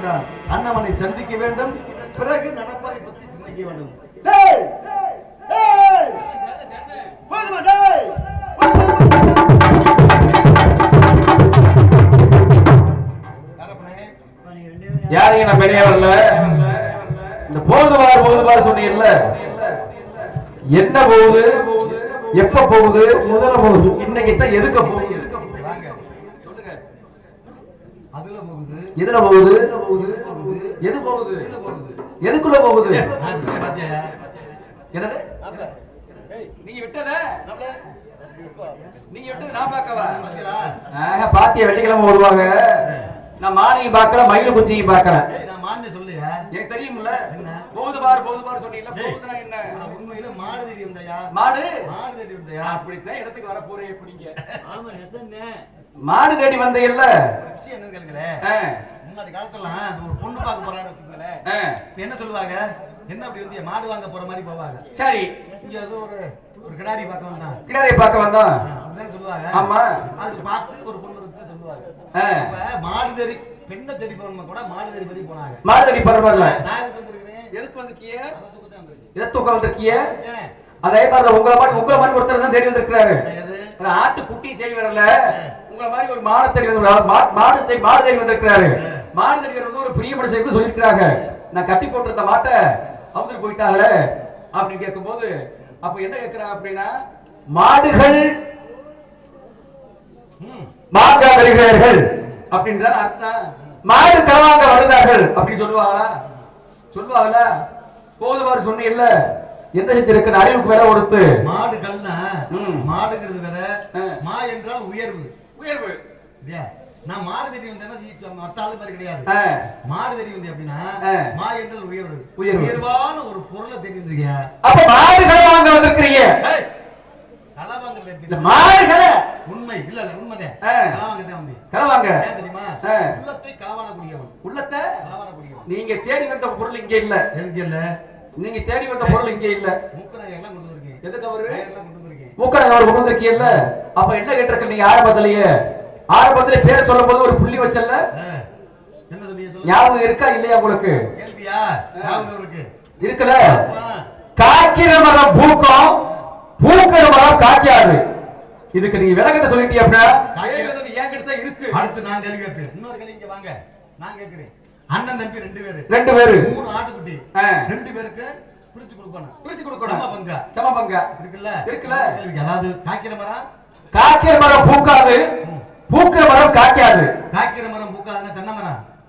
இருக்கின்றான் அண்ணவனை சந்திக்க வேண்டும். பிறகு நடப்பதை பற்றி சிந்திக்க வேண்டும். யாருங்க நான் பெரியவர்ல இந்த போது பாரு போது பாரு சொன்னீங்கல்ல. என்ன போகுது? எப்ப போகுது? முதல்ல போகுது. இன்னைக்கு தான் எதுக்க போகுது? எதுல போகுது? எது போகுது? எதுக்குள்ள போகுது? என்னது? நீங்க விட்டத. நீங்க விட்டது நான் பார்க்கவா? பாத்தியா? வெள்ளிக்கிழமை வருவாங்க நான் மானியும் பார்க்கல மயிலு குச்சியும் பார்க்கல நான் மான்னு சொல்லுயா எனக்கு தெரியும்ல? போகுது பாரு போகுது பாரு சொன்னீங்கல்ல ஏய். போகுதுன்னா என்ன? உண்மையில மாடு தேடி வந்தாயா? மாடு? மாடு வந்தாயா? அப்படித்தான் இடத்துக்கு வர போறேன் எப்படிங்க? ஆமா எசன்னு மாடு தேடி வந்தையல்ல ஒரு விஷயம் என்னன்னு கேளுங்களேன் ஆ, முன்னாடி காலத்துலாம் அந்த ஒரு பொண்ணு பார்க்க போறான்னு. இப்ப என்ன சொல்லுவாங்க? என்ன அப்படி வந்து மாடு வாங்க போற மாதிரி போவாங்க? சரி. இங்க ஏதோ ஒரு ஒரு கிடாரி பார்க்க வந்தான். கிடாரை பார்க்க அப்படிதானே சொல்லுவாங்க. ஆமா. அதுக்கு பார்த்து ஒரு பொண்ணு சொல்லுவாங்க. பெண்ணை தேடி போனவங்க கூட மாடு தேடி பத்தி போனாங்க. மாடு தேடி பரவாயில்ல. நான் எதுக்கு வந்திருக்கிறேன்? எதுக்கு வந்திருக்கிய? தூக்க ஏன்? அதே மாதிரி உங்களை மாதிரி உங்களை மாதிரி ஒருத்தர் தான் தேடி வந்திருக்கிறாரு. ஆட்டு குட்டி தேடி வரல. உங்களை மாதிரி ஒரு மாடு தேடி மாடு தேடி மாடு தேடி வந்திருக்கிறாரு. மாடு தேடி வந்து ஒரு பிரிய மனுஷன் சொல்லியிருக்கிறாங்க. நான் கட்டி போட்டிருந்த மாட்டை அவங்க போயிட்டாங்களே அப்படின்னு கேட்கும்போது அப்ப என்ன கேட்கிறாங்க அப்படின்னா மாடுகள் ம். மாங்க வருகிறார்கள் அப்படின்னு தானே அர்த்தம் மாடு களவாங்க வருகிறார்கள். அப்படின்னு சொல்லுவாங்களா? சொல்லுவாங்களா போதுமாறு சொன்னீங்கல்ல? என்ன செஞ்சிருக்கு அறிவுக்கு வேற ஒருத்து மாடு கல்னா ம். மாடுங்கிறது வேற. மா என்றால் உயர்வு. உயர்வு. இல்லையா? நான் மாடு இது மத்த ஆளு மாதிரி கிடையாது. மாடு தேடி வந்தேன் அப்படின்னா. மா என்றால் உயர்வு. உயர்வு. உயர்வான ஒரு பொருளை வந்திருக்கியா அப்ப மாடு களவாங்க வந்திருக்கிறீங்க. இல்ல மாடுகளை உண்மை இல்ல இல்ல உண்மைதான். களவாங்க ஏன் தெரியுமா? ஆ. உள்ளத்தை களவாடக்கூடியவன் உள்ளத்தை? களவாடக்கூடியவன் நீங்க தேடி வந்த பொருள் இங்க இல்ல. எனக்கு இல்ல? நீங்க தேடி வந்த பொருள் இங்க இல்ல. மூக்கநாய் எல்லாம் கொண்டு வந்திருக்கேன். எதுக்கு அவரு மூக்கடங்க அவர் கொண்டு வந்திருக்கீங்கல்ல அப்ப என்ன கேட்டிருக்க நீங்க ஆரம்பத்திலேயே? ஆரம்பத்திலே பேர் சொல்லும் போது ஒரு புள்ளி சொல்லு ஞாபகம் இருக்கா இல்லையா உங்களுக்கு? இருக்குல்ல? அப்பா, காய்க்கிற மரம் பூக்கும். பூக்கிற மரம் காய்க்காது இதுக்கு நீங்க விளக்கத்தை சொல்லிட்டீங்க அப்படின்னா என்கிட்ட தான் இருக்கு? அடுத்து நான் கேள்வி கேட்பேன். இன்னொரு கேள்வி இங்க வாங்க. நான் கேட்கிறேன். அண்ணன் தம்பி ரெண்டு பேரு. ரெண்டு பேரு. மூணு ஆட்டுக்குட்டி. ரெண்டு பேருக்கு பிரிச்சு கொடுக்கணும். பிரிச்சு சம கொடுக்கணும் பங்கா? சம பங்கா. இருக்குல்ல? இருக்குல்ல. அதாவது காய்க்கிற மரம்? காய்க்கிற மரம் பூக்காது. பூக்கிற மரம் காய்க்காது. காய்க்கிற மரம் பூக்காதுன்னா தென்னை மரம்.